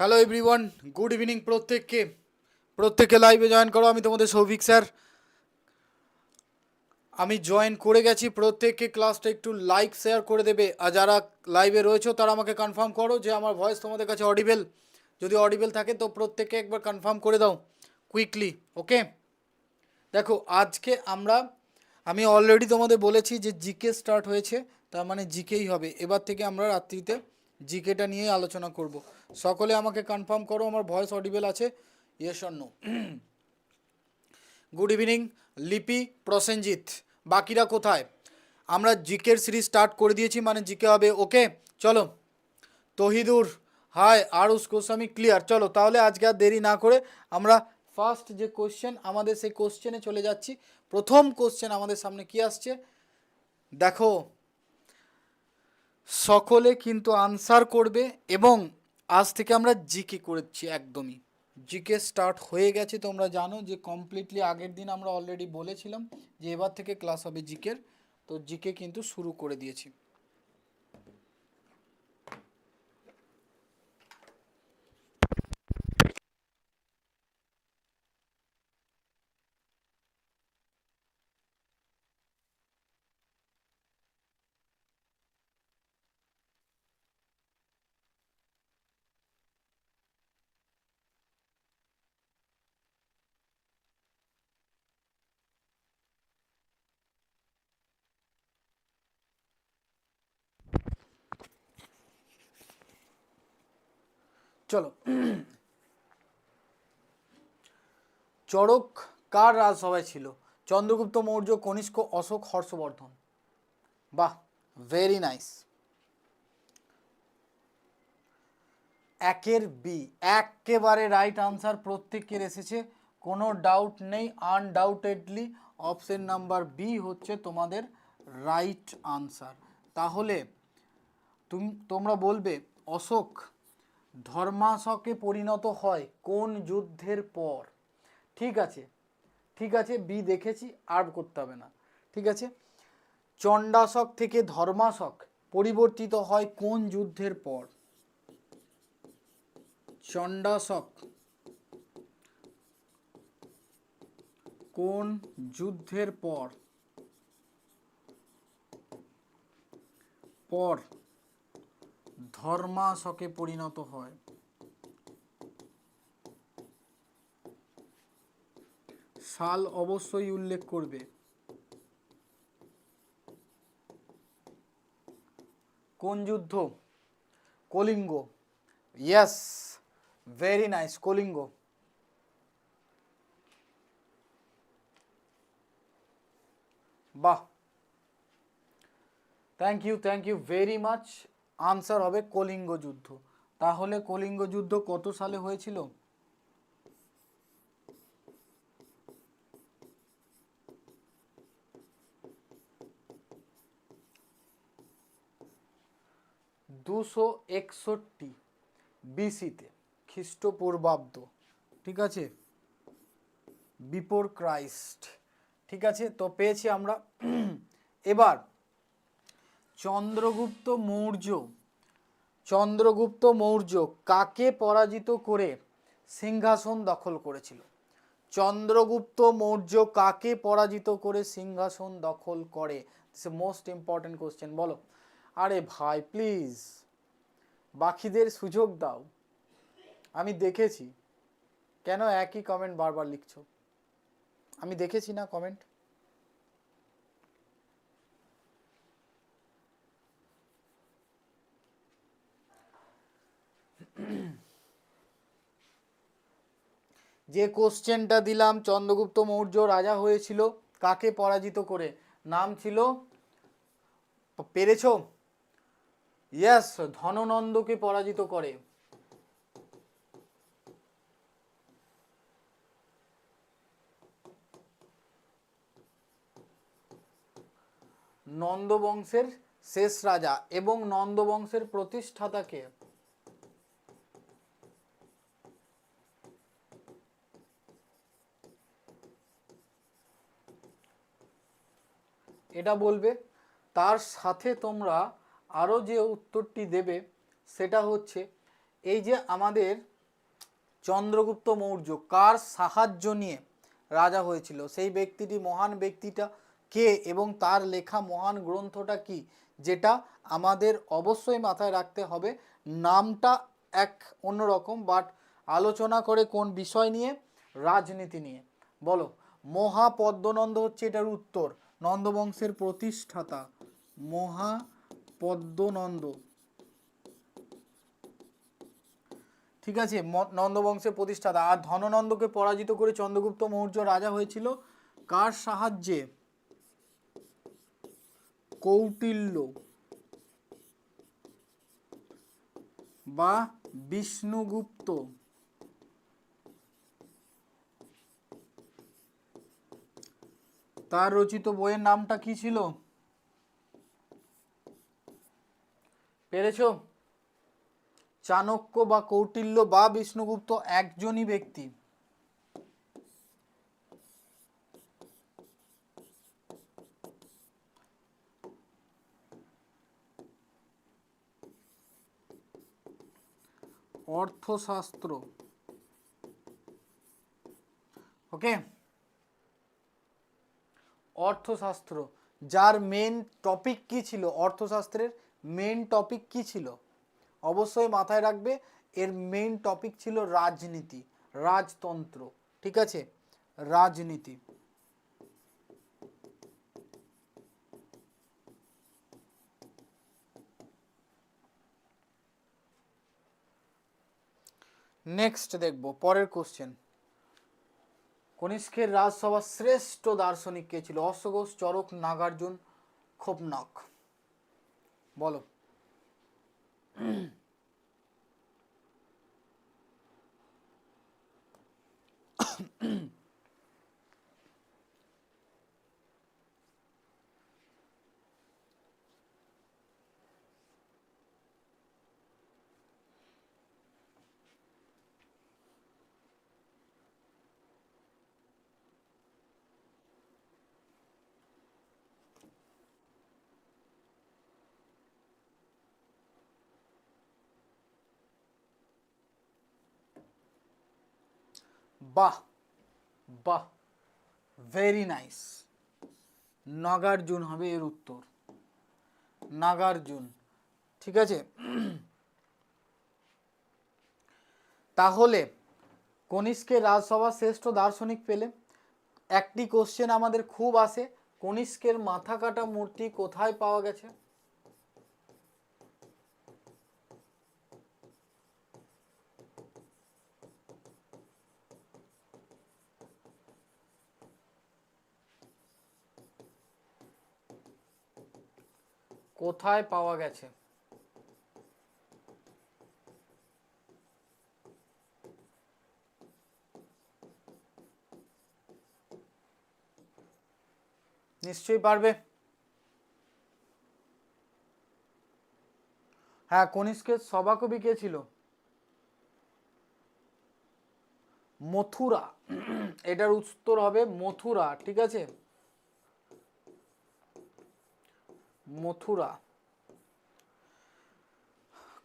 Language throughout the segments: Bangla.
হ্যালো এভরিওয়ান গুড ইভিনিং প্রত্যেককে। প্রত্যেককে লাইভে জয়েন করো। আমি তোমাদের সৌভিক স্যার। আমি জয়েন করে গেছি। প্রত্যেককে ক্লাসটা একটু লাইক শেয়ার করে দেবে। আর যারা লাইভে রয়েছো, তারা আমাকে কনফার্ম করো যে আমার ভয়েস তোমাদের কাছে অডিবেল যদি অডিবেল থাকে, তো প্রত্যেককে একবার কনফার্ম করে দাও কুইকলি ওকে দেখো, আজকে আমরা, আমি অলরেডি তোমাদের বলেছি যে জিকে স্টার্ট হয়েছে। তার মানে জিকেই হবে। এবার থেকে আমরা রাত্রিতে জিকেটা নিয়ে আলোচনা করব। সকলে আমাকে কনফার্ম করো, আমার ভয়েস অডিবেল আছে? ইয়েস অন্য গুড ইভিনিং লিপি প্রসেনজিৎ বাকিরা কোথায়? আমরা জিকের সিরিজ স্টার্ট করে দিয়েছি মানে জিকে হবে ওকে চলো। তহিদুর হাই আরুষ গোস্বামী ক্লিয়ার চলো, তাহলে আজকে আর দেরি না করে আমরা ফার্স্ট যে কোশ্চেন আমাদের সেই কোশ্চেনে চলে যাচ্ছি। প্রথম কোশ্চেন আমাদের সামনে কি আসছে? দেখো সকলে কিন্তু আনসার করবে এবং আজ থেকে আমরা জিকে করেছি একদমই। জিকে স্টার্ট হয়ে গেছে, তোমরা জানো যে কমপ্লিটলি আগের দিন আমরা অলরেডি বলেছিলাম যে এবার থেকে ক্লাস হবে জিকের। তো জিকে কিন্তু শুরু করে দিয়েছি। চলো। চড়ক কার রাজসভায় ছিল? চন্দ্রগুপ্ত মৌর্য, কনিষ্ক অশোক, হর্ষবর্ধন। বাহ ভেরি নাইস একের বি। একেবারে রাইট আনসার প্রত্যেকের এসেছে। কোনো ডাউট নেই। আনডাউটেডলি অপশন নাম্বার বি হচ্ছে তোমাদের রাইট আনসার তাহলে তুমি তোমরা বলবে, অশোক ধর্মাশকে পরিণত হয় কোন যুদ্ধের পর। ঠিক আছে? ঠিক আছে, বি দেখেছি, আর করতে হবে না। ঠিক আছে? চণ্ডাশক থেকে ধর্মাশক পরিবর্তিত হয় কোন যুদ্ধের পর? চণ্ডাশক কোন যুদ্ধের পর? পর। ধর্মাশকে পরিণত হয়। সাল অবশ্যই উল্লেখ করবে। কোন যুদ্ধ? Kalinga. Yes very nice Kalinga. বাহ। Thank you thank you very much answer হবে কলিঙ্গ যুদ্ধ। তাহলে কলিঙ্গ যুদ্ধ কত সালে হয়েছিল? দুশো একষট্টি বিসিতে খ্রিস্টপূর্বাব্দ। ঠিক আছে? Before Christ. ঠিক আছে? তো পেয়েছি আমরা। এবার চন্দ্রগুপ্ত মৌর্য চন্দ্রগুপ্ত মৌর্য কাকে পরাজিত করে সিংহাসন দখল করেছিল? চন্দ্রগুপ্ত মৌর্য কাকে পরাজিত করে সিংহাসন দখল করে? মোস্ট ইম্পর্টেন্ট কোশ্চেন বলো। আরে ভাই প্লিজ বাকিদের সুযোগ দাও। আমি দেখেছি। কেন একই কমেন্ট বারবার লিখছো? আমি দেখেছি না কমেন্ট যে কোশ্চেনটা দিলাম, চন্দ্রগুপ্ত মৌর্য রাজা হয়েছিল, কাকে পরাজিত করে? নাম ছিল, পেরেছ? ইয়েস, ধননন্দকে পরাজিত করে। নন্দবংশের শেষ রাজা এবং নন্দবংশের প্রতিষ্ঠাতাকে এটা বলবে, তার সাথে তোমরা আরও যে উত্তরটি দেবে সেটা হচ্ছে, এই যে আমাদের চন্দ্রগুপ্ত মৌর্য কার সাহায্য নিয়ে রাজা হয়েছিল, সেই ব্যক্তিটি মহান ব্যক্তিটা কে এবং তার লেখা মহান গ্রন্থটা কি, যেটা আমাদের অবশ্যই মাথায় রাখতে হবে। নামটা এক অন্যরকম বাট আলোচনা করে কোন বিষয় নিয়ে? রাজনীতি নিয়ে। বলো, মহাপদ্মনন্দ হচ্ছে এটার উত্তর। নন্দবংশের প্রতিষ্ঠাতা মহাপদ্মনন্দ। ঠিক আছে নন্দবংশের প্রতিষ্ঠাতা। আর ধননন্দকে পরাজিত করে চন্দ্রগুপ্ত মৌর্য রাজা হয়েছিল। কার সাহায্যে? কৌটিল্য বা বিষ্ণুগুপ্ত। তার রচিত বইয়ের নামটা কি ছিল? পেরেছ? চাণক্য বা কৌটিল্য বা বিষ্ণুগুপ্ত একজনই ব্যক্তি। অর্থশাস্ত্র। ওকে অর্থশাস্ত্র, যার মেন টপিক কি ছিল? অর্থশাস্ত্রের মেন টপিক কি ছিল? অবশ্যই মাথায় রাখবে, এর মেইন টপিক ছিল রাজনীতি, রাজতন্ত্র, ঠিক আছে? রাজনীতি। নেক্সট দেখব, পরের কোশ্চেন কনিষ্কের রাজসভার শ্রেষ্ঠ দার্শনিক কে ছিল? অশ্বঘোষ চরক নাগার্জুন খোপনক বলো। বাহ বাহ ভেরি নাইস নাগার্জুন হবে এর উত্তর। নাগার্জুন, ঠিক আছে? তাহলে, কনিষ্কের রাজসভা শ্রেষ্ঠ দার্শনিক পেলে। একটি কোশ্চেন আমাদের খুব আসে, কনিষ্কের মাথা কাটা মূর্তি কোথায় পাওয়া গেছে? কোথায় পাওয়া গেছে? নিশ্চয়ই পারবে। হ্যাঁ কনিষ্কের সভাকবি কে ছিল? মথুরা। এটার উত্তর হবে মথুরা, ঠিক আছে? মথুরা।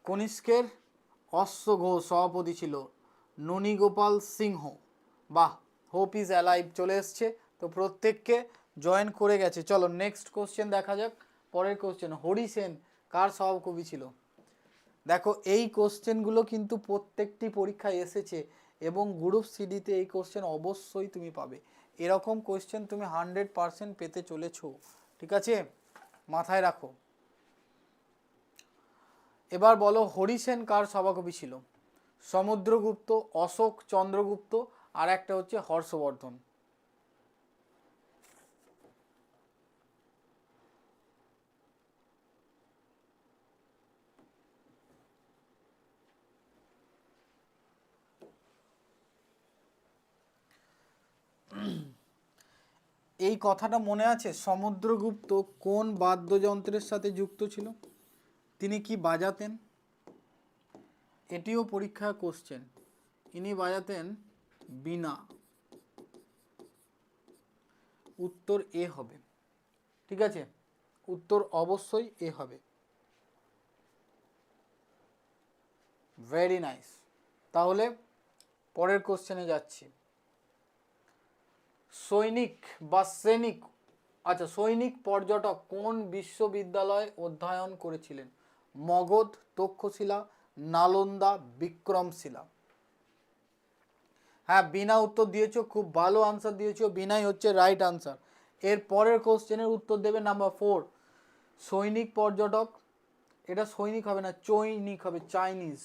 কনিষ্কের অশ্বঘোষ সভাপতি ছিল ননীগোপাল সিংহ। বাহ হোপ ইজ অ্যালাইভ চলে এসছে। তো প্রত্যেককে জয়েন করে গেছে। চলো নেক্সট কোশ্চেন দেখা যাক। পরের কোশ্চেন হরি সেন কার সহকবি ছিল? দেখো, এই কোশ্চেনগুলো কিন্তু প্রত্যেকটি পরীক্ষায় এসেছে এবং গ্রুপ সিডিতে এই কোশ্চেন অবশ্যই তুমি পাবে। এরকম কোশ্চেন তুমি হান্ড্রেড পারসেন্ট পেতে চলেছো। ঠিক আছে? মাথায় রাখো। এবার বলো, হরিসেন কার সভাকবি ছিল? সমুদ্রগুপ্ত, অশোক চন্দ্রগুপ্ত, আর একটা হচ্ছে হর্ষবর্ধন। এই কথাটা মনে আছে? সমুদ্রগুপ্ত কোন বাদ্যযন্ত্রের সাথে যুক্ত ছিল? তিনি কি বাজাতেন? এটিও পরীক্ষা কোশ্চেন ইনি বাজাতেন বিনা। উত্তর এ হবে। ঠিক আছে? উত্তর অবশ্যই এ হবে। ভেরি নাইস তাহলে পরের কোশ্চেনে যাচ্ছি। সৈনিক বা সৈনিক আচ্ছা সৈনিক পর্যটক কোন বিশ্ববিদ্যালয়ে অধ্যয়ন করেছিলেন? মগধ, তক্ষশিলা, নালন্দা, বিক্রমশিলা। হ্যাঁ বিনা উত্তর দিয়েছ, খুব ভালো আনসার দিয়েছ, বিনাই হচ্ছে রাইট আনসার এর পরের কোশ্চেনের উত্তর দেবে নাম্বার ফোর সৈনিক পর্যটক, এটা সৈনিক হবে না, চৈনিক হবে চাইনিজ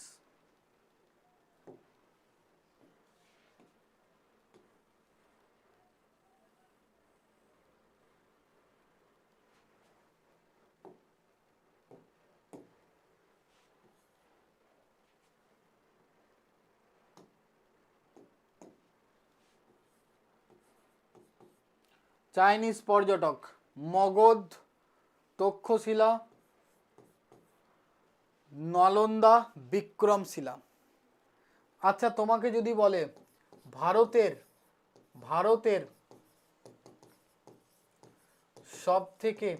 চাইনিজ পর্যটক মগধ, তক্ষশিলা, নালন্দা, বিক্রমশিলা। আচ্ছা তোমাকে যদি বলে ভারতের ভারতের সব থেকে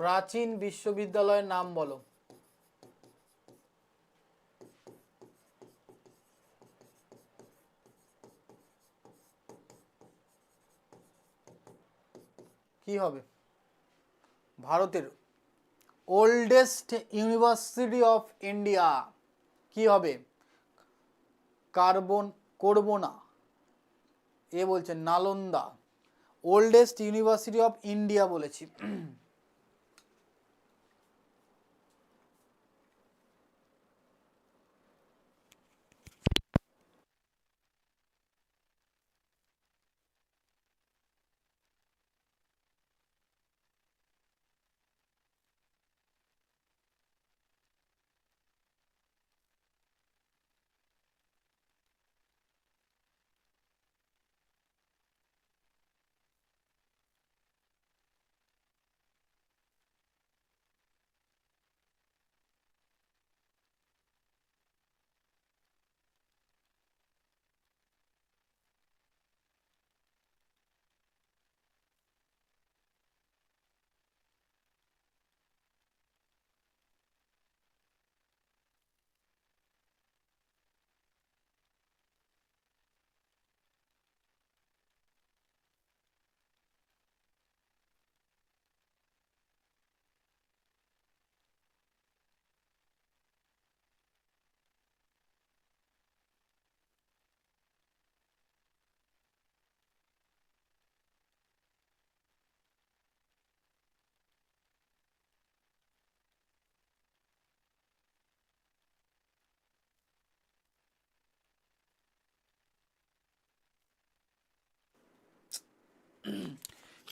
প্রাচীন বিশ্ববিদ্যালয়ের নাম বলো। কি হবে? ভারতের ওল্ডেস্ট ইউনিভার্সিটি অফ ইন্ডিয়া কি হবে? কার্বন করব না এ বলছে Nalanda. Oldest university of India বলেছি।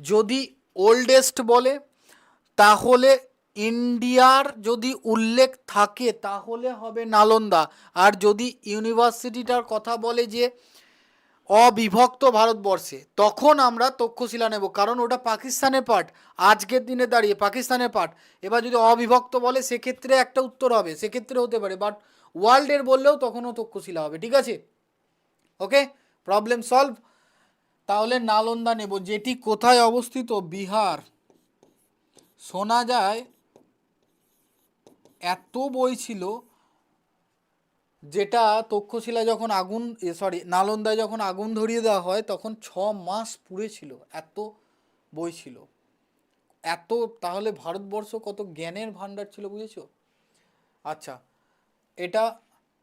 যদি ওল্ডেস্ট বলে, তাহলে ইন্ডিয়ার যদি উল্লেখ থাকে, তাহলে হবে নালন্দা। আর যদি ইউনিভার্সিটিটার কথা বলে যে, অবিভক্ত ভারতবর্ষে, তখন আমরা তক্ষশিলা নেব, কারণ ওটা পাকিস্তানের পার্ট আজকের দিনে দাঁড়িয়ে পাকিস্তানের পার্ট এবার যদি অবিভক্ত বলে, সেক্ষেত্রে একটা উত্তর হবে, সেক্ষেত্রে হতে পারে বাট ওয়ার্ল্ডের বললেও তখনও তক্ষশিলা হবে, ঠিক আছে? ওকে প্রবলেম সলভ তাহলে নালন্দা নেব, যেটি কোথায় অবস্থিত? বিহার। শোনা যায়, এত বই ছিল, যেটা তক্ষশিলা যখন আগুন সরি নালন্দায় যখন আগুন ধরিয়ে দেওয়া হয়, তখন ছ মাস পুড়েছিল এত বই ছিল। এত, তাহলে ভারতবর্ষ কত জ্ঞানের ভাণ্ডার ছিল বুঝেছ? আচ্ছা এটা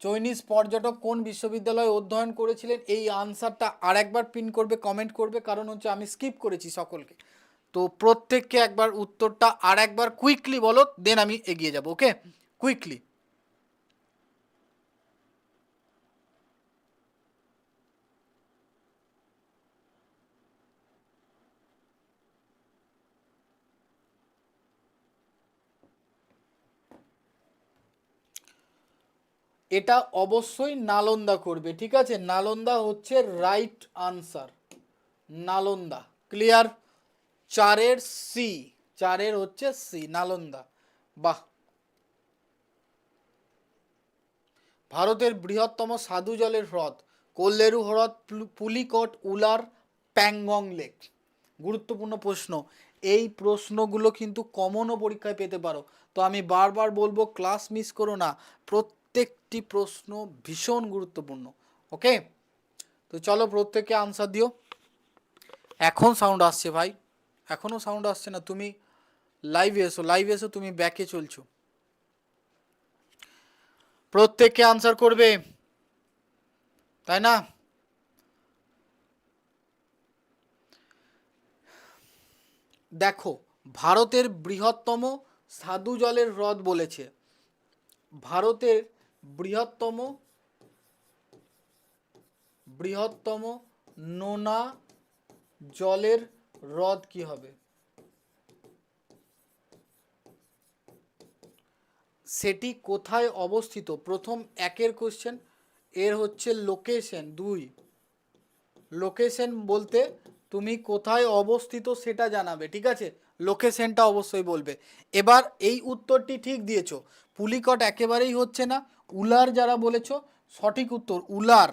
চৈনিজ পর্যটক কোন বিশ্ববিদ্যালয়ে অধ্যয়ন করেছিলেন? এই আনসারটা আর একবার পিন করবে কমেন্ট করবে, কারণ হচ্ছে আমি স্কিপ করেছি সকলকে। তো প্রত্যেককে একবার উত্তরটা আর একবার কুইকলি বলো দেন আমি এগিয়ে যাব ওকে কুইকলি এটা অবশ্যই নালন্দা করবে, ঠিক আছে? নালন্দা হচ্ছে রাইট আনসার নালন্দা ক্লিয়ার চারের সি চারের হচ্ছে সি নালন্দা। বাহ! ভারতের বৃহত্তম সাধু জলের হ্রদ, কোল্লেরু হ্রদ পুলিকট, উলার, প্যাংগং লেক। গুরুত্বপূর্ণ প্রশ্ন। এই প্রশ্নগুলো কিন্তু কমনও পরীক্ষায় পেতে পারো। তো আমি বারবার বলব ক্লাস মিস করো না। প্রত্যেকটা প্রশ্ন ভীষণ গুরুত্বপূর্ণ ওকে তো চলো প্রত্যেকে আনসার দিও। এখন সাউন্ড আসছে ভাই এখনও সাউন্ড আসছে না, তুমি লাইভে এসো লাইভে এসো, তুমি ব্যাকে চলছো। প্রত্যেককে আনসার করবে, তাই না? দেখো, ভারতের বৃহত্তম সাধু জলের হ্রদ বলেছে। ভারতের বৃহত্তম বৃহত্তম নোনা জলের হ্রদ কি হবে? সেটি কোথায় অবস্থিত? প্রথম একের কোশ্চেন এর হচ্ছে লোকেশন দুই। লোকেশন বলতে তুমি কোথায় অবস্থিত সেটা জানাবে, ঠিক আছে? লোকেশনটা অবশ্যই বলবে। এবার এই উত্তরটি ঠিক দিয়েছ। পুলিকট একেবারেই হচ্ছে না। উলার যারা বলেছ, সঠিক উত্তর, উলার।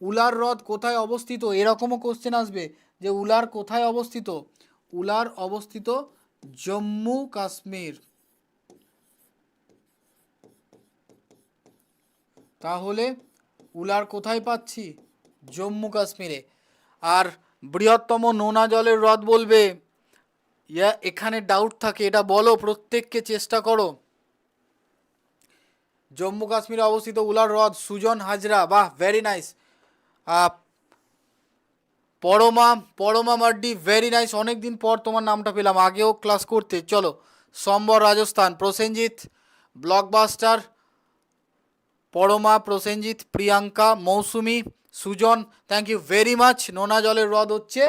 উলার হ্রদ কোথায় অবস্থিত? এরকমও কোশ্চেন আসবে যে উলার কোথায় অবস্থিত? উলার অবস্থিত জম্মু কাশ্মীর। তাহলে উলার কোথায় পাচ্ছি? জম্মু কাশ্মীরে। আর বৃহত্তম নোনা জলের হ্রদ বলবে। ইয়া, এখানে ডাউট থাকে, এটা বলো, প্রত্যেককে চেষ্টা করো। জম্মু কাশ্মীরে অবস্থিত উলার হ্রদ সুজন হাজরা, বাহ very nice Parama Parama Mardi very nice অনেক দিন পর তোমার নামটা পেলাম, আগেও ক্লাস করতে। চলো, Sambhar Rajasthan, Prosenjit blockbuster Parama, Prosenjit, Priyanka, Mousumi, Sujan thank you very much নোনা জলের হ্রদ হচ্ছে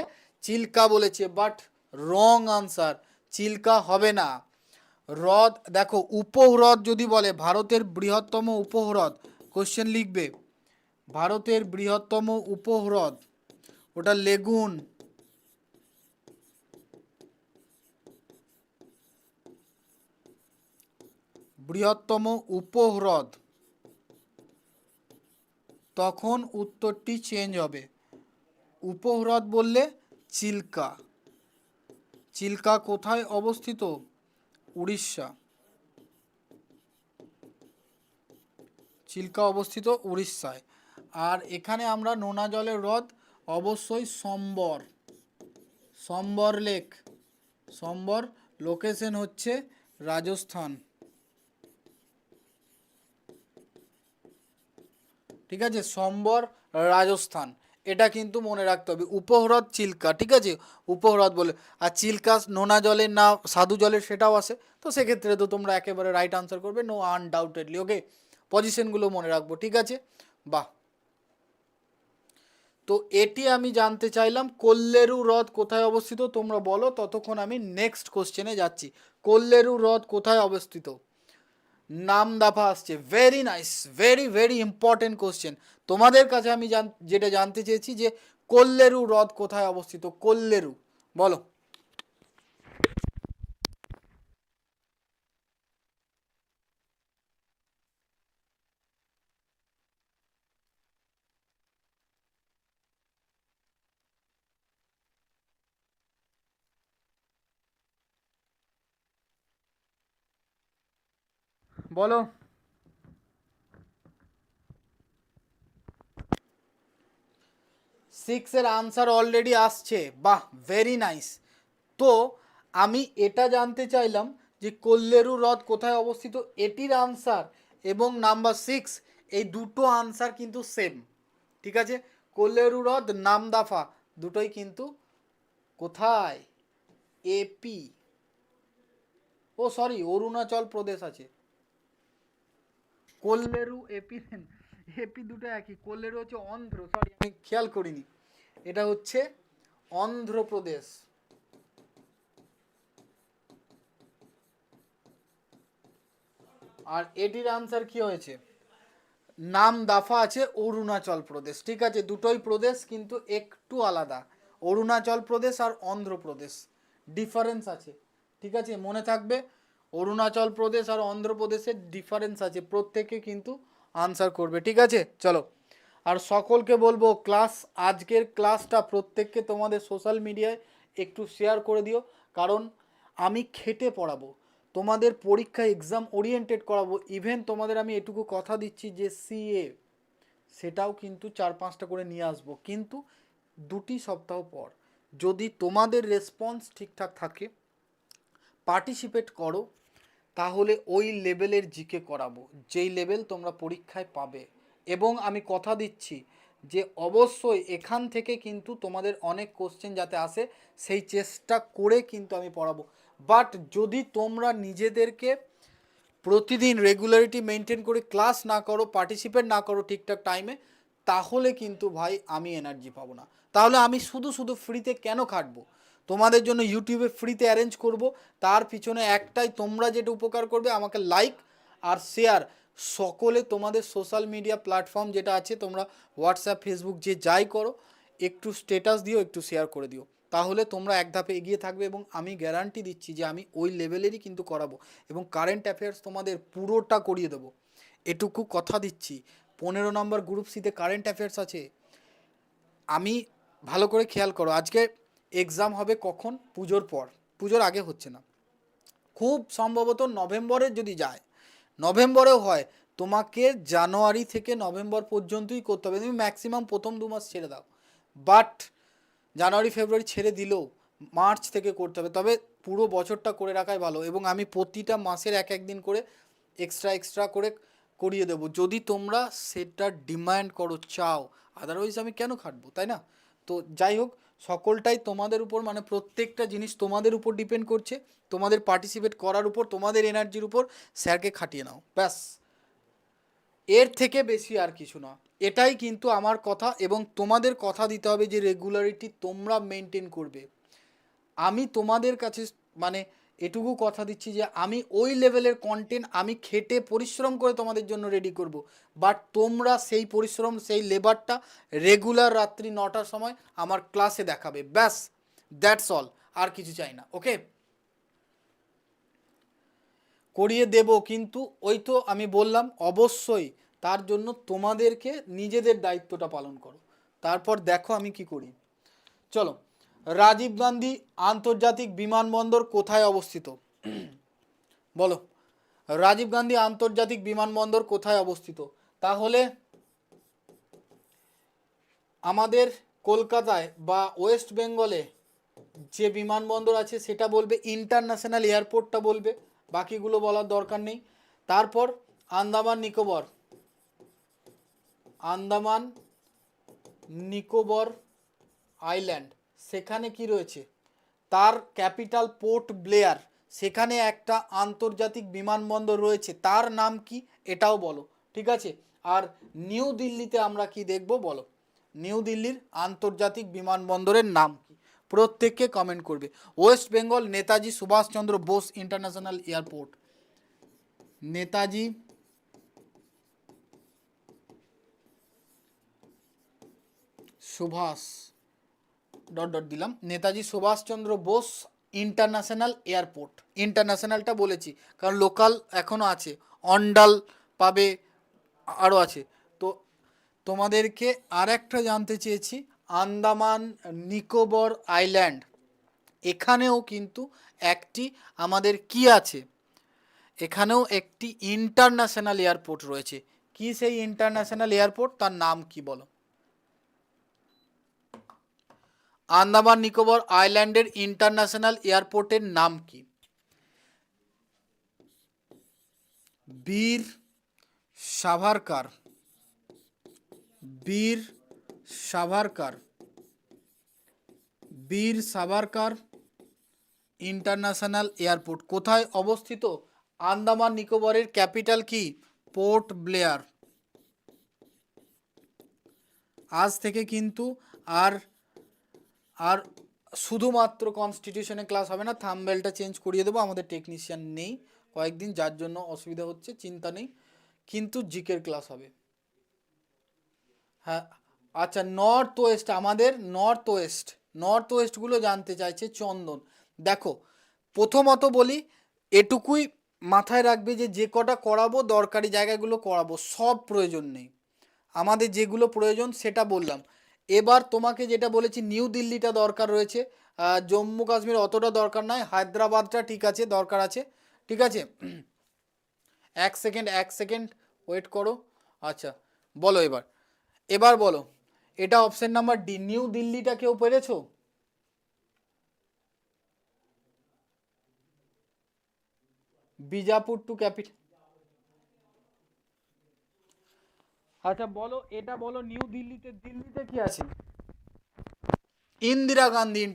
চিল্কা বলেছে বাট রং আনসার চিল্কা হবে না। হ্রদ, দেখো, উপহ্রদ যদি বলে, ভারতের বৃহত্তম উপহ্রদ কোশ্চেন লিখবে, ভারতের বৃহত্তম উপহ্রদ, ওটা লেগুন। বৃহত্তম উপহ্রদ, তখন উত্তরটি চেঞ্জ হবে। উপহ্রদ বললে, চিল্কা। চিল্কা কোথায় অবস্থিত? উড়িষ্যা। চিল্কা অবস্থিত উড়িষ্যায়। আর এখানে আমরা নোনা জলের হ্রদ, অবশ্যই সম্বর। সম্বর লেক। সম্বর লোকেশন হচ্ছে রাজস্থান। ঠিক আছে? সম্বর রাজস্থান। এটা কিন্তু মনে রাখতে হবে। উপহ্রদ চিল্কা, ঠিক আছে? উপহ্রদ বলে, আর চিল্কা নোনা জলের না সাধু জলের সেটাও আসে তো সেক্ষেত্রে তো তোমরা একেবারে রাইট আনসার করবে নো আনডাউটেডলি ওকে পজিশনগুলো মনে রাখব, ঠিক আছে? বাহ! তো এটি আমি জানতে চাইলাম, কোল্লেরু হ্রদ কোথায় অবস্থিত? তোমরা বলো, ততক্ষণ আমি নেক্সট কোশ্চেনে যাচ্ছি। কোল্লেরু হ্রদ কোথায় অবস্থিত? নাম দাফা আসছে। Very nice very very important question তোমাদের কাছে আমি যেটা জানতে চেয়েছি যে, কোল্লেরু হ্রদ কোথায় অবস্থিত? কোল্লেরু, বলো। বলো। সিক্সের আনসার অলরেডি আসছে। বাহ ভেরি নাইস তো, আমি এটা জানতে চাইলাম যে কোল্লেরু হ্রদ কোথায় অবস্থিত? এটির আনসার এবং নাম্বার সিক্স এই দুটো আনসার কিন্তু সেম ঠিক আছে? কোল্লেরু হ্রদ, নামদাফা, দুটোই কিন্তু কোথায়? এপি ও সরি অরুণাচল প্রদেশ আছে। কোল্লেরু এপি এপি দুটো একই, কোল্লেরু হচ্ছে অন্ধ্র সরি আমি খেয়াল করিনি। এটা হচ্ছে অন্ধ্রপ্রদেশ। আর এটির আনসার কি হয়েছে? নাম দাফা আছে অরুণাচল প্রদেশ, ঠিক আছে? দুটোই প্রদেশ, কিন্তু একটু আলাদা। অরুণাচল প্রদেশ আর অন্ধ্রপ্রদেশ ডিফারেন্স আছে, ঠিক আছে? মনে থাকবে? অরুণাচল প্রদেশ আর অন্ধ্রপ্রদেশের ডিফারেন্স আছে। প্রত্যেকে কিন্তু আনসার করবে। ঠিক আছে? চলো। আর সকলকে বলব ক্লাস আজকের ক্লাসটা প্রত্যেককে তোমাদের সোশ্যাল মিডিয়ায় একটু শেয়ার করে দিও। কারণ আমি খেটে পড়াবো। তোমাদের পরীক্ষা এক্সাম ওরিয়েন্টেড করাবো। ইভেন তোমাদের আমি এটুকু কথা দিচ্ছি যে সিএ সেটাও কিন্তু চার পাঁচটা করে নিয়ে আসব। কিন্তু দুটি সপ্তাহ পর যদি তোমাদের রেসপন্স ঠিকঠাক থাকে পার্টিসিপেট করো। তাহলে ওই লেভেলের জিকে করাবো, যেই লেভেল তোমরা পরীক্ষায় পাবে। এবং আমি কথা দিচ্ছি যে অবশ্যই এখান থেকে কিন্তু তোমাদের অনেক কোশ্চেন যাতে আসে, সেই চেষ্টা করে কিন্তু আমি পড়াবো। বাট যদি তোমরা নিজেদেরকে প্রতিদিন রেগুলারিটি মেনটেন করে ক্লাস না করো পার্টিসিপেট না করো ঠিকঠাক টাইমে তাহলে কিন্তু ভাই আমি এনার্জি পাবো না। তাহলে আমি শুধু শুধু ফ্রিতে কেন খাটবো? তোমাদের জন্য ইউটিউবে ফ্রিতে অ্যারেঞ্জ করব। তার পিছনে একটাই তোমরা যেটা উপকার করবে, আমাকে লাইক আর শেয়ার সকলে তোমাদের সোশ্যাল মিডিয়া প্ল্যাটফর্ম যেটা আছে, তোমরা হোয়াটসঅ্যাপ ফেসবুক যে যাই করো, একটু স্টেটাস দিও, একটু শেয়ার করে দিও। তাহলে তোমরা এক ধাপে এগিয়ে থাকবে এবং আমি গ্যারান্টি দিচ্ছি যে আমি ওই লেভেলেরই কিন্তু করাবো এবং কারেন্ট অ্যাফেয়ার্স তোমাদের পুরোটা করিয়ে দেবো। এটুকু কথা দিচ্ছি। পনেরো নম্বর গ্রুপ সিতে কারেন্ট অ্যাফেয়ার্স আছে। আমি ভালো করে খেয়াল করো, আজকে এক্সাম হবে কখন? পুজোর পর। পুজোর আগে হচ্ছে না। খুব সম্ভবত নভেম্বরে যদি যায়, নভেম্বরেও হয়, তোমাকে জানুয়ারি থেকে নভেম্বর পর্যন্তই করতে হবে। তুমি ম্যাক্সিমাম প্রথম দু মাস ছেড়ে দাও। বাট জানুয়ারি, ফেব্রুয়ারি ছেড়ে দিলেও মার্চ থেকে করতে হবে। তবে পুরো বছরটা করে রাখাই ভালো এবং আমি প্রতিটা মাসের এক এক দিন করে এক্সট্রা এক্সট্রা করে করিয়ে দেবো। যদি তোমরা সেটা ডিমান্ড করো, চাও আদারওয়াইজ আমি কেন খাটবো, তাই না? তো যাই হোক সকলটাই তোমাদের উপর মানে প্রত্যেকটা জিনিস তোমাদের উপর ডিপেন্ড করছে। তোমাদের পার্টিসিপেট করার উপর, তোমাদের এনার্জির উপর স্যারকে খাটিয়ে নাও, ব্যাস। এর থেকে বেশি আর কিছু না। এটাই কিন্তু আমার কথা এবং তোমাদের কথা দিতে হবে যে রেগুলারিটি তোমরা মেনটেন করবে। আমি তোমাদের কাছে মানে এটুকু কথা দিচ্ছি যে আমি ওই লেভেলের কন্টেন্ট আমি খেটে পরিশ্রম করে তোমাদের জন্য রেডি করব। বাট তোমরা সেই পরিশ্রম, সেই লেবারটা রেগুলার রাত্রি নটার সময় আমার ক্লাসে দেখাবে। ব্যাস দ্যাটস অল আর কিছু চাই না ওকে করিয়ে দেব কিন্তু, ওই তো আমি বললাম, অবশ্যই তার জন্য তোমাদেরকে নিজেদের দায়িত্বটা পালন করো। তারপর দেখো আমি কি করি। চলো রাজীব গান্ধী আন্তর্জাতিক বিমানবন্দর কোথায় অবস্থিত? বলো। রাজীব গান্ধী আন্তর্জাতিক বিমানবন্দর কোথায় অবস্থিত? তাহলে আমাদের কলকাতায় বা ওয়েস্ট বেঙ্গলে যে বিমানবন্দর আছে, সেটা বলবে ইন্টারন্যাশনাল এয়ারপোর্টটা বলবে। বাকিগুলো বলার দরকার নেই। তারপর আন্দামান নিকোবর। আন্দামান নিকোবর আইল্যান্ড। সেখানে কি রয়েছে? তার ক্যাপিটাল পোর্ট ব্লেয়ার। সেখানে একটা আন্তর্জাতিক বিমানবন্দর রয়েছে। তার নাম কি? এটাও বলো, ঠিক আছে? আর নিউ দিল্লিতে আমরা কি দেখব? বলো। নিউ দিল্লির আন্তর্জাতিক বিমানবন্দরের নাম কি? প্রত্যেককে কমেন্ট করবে। West Bengal Netaji Subhash Chandra Bose international airport. Netaji Subhash dot dot দিলাম। নেতাজি সুভাষচন্দ্র বোস ইন্টারন্যাশনাল এয়ারপোর্ট ইন্টারন্যাশনালটা বলেছি, কারণ লোকাল এখনও আছে। অন্ডাল পাবে আরও আছে। তো তোমাদেরকে আর একটা জানতে চেয়েছি, আন্দামান নিকোবর আইল্যান্ড এখানেও কিন্তু একটি আমাদের কি আছে? এখানেও একটি ইন্টারন্যাশনাল এয়ারপোর্ট রয়েছে। কি সেই ইন্টারন্যাশনাল এয়ারপোর্ট তার নাম কি বলো? আন্দামান নিকোবর আইল্যান্ডের ইন্টারন্যাশনাল এয়ারপোর্টের নাম কি? বীর সাভারকার। বীর সাভারকার। বীর সাভারকার ইন্টারন্যাশনাল এয়ারপোর্ট। কোথায় অবস্থিত? আন্দামান নিকোবরের ক্যাপিটাল কি? Port Blair. আজ থেকে কিন্তু আর আর শুধুমাত্র কনস্টিটিউশনে ক্লাস হবে না থামবেলটা চেঞ্জ করিয়ে দেবো, আমাদের টেকনিশিয়ান নেই কয়েকদিন, যার জন্য অসুবিধা হচ্ছে, চিন্তা নেই, কিন্তু জিকের ক্লাস হবে। হ্যাঁ আচ্ছা নর্থ ওয়েস্ট আমাদের নর্থ ওয়েস্ট নর্থ ওয়েস্টগুলো জানতে চাইছে চন্দন। দেখো, প্রথমত বলি, এটুকুই মাথায় রাখবে যে যে কটা করাবো, দরকারি জায়গাগুলো করাবো, সব প্রয়োজন নেই। আমাদের যেগুলো প্রয়োজন, সেটা বললাম। এবার তোমাকে যেটা বলেছি, নিউ দিল্লিটা দরকার রয়েছে। জম্মু কাশ্মীর অতটা দরকার নয়, হায়দ্রাবাদটা ঠিক আছে, দরকার আছে। ঠিক আছে? এক সেকেন্ড এক সেকেন্ড ওয়েট করো। আচ্ছা বলো এবার। এবার বলো, এটা অপশন নাম্বার ডি নিউ দিল্লিটা কেউ পেরেছ? বিজাপুর টু ক্যাপিটাল আচ্ছা বলো এটা বলো নিউ দিল্লিতে দিল্লিতে কি আছে? ইন্দিরা গান্ধী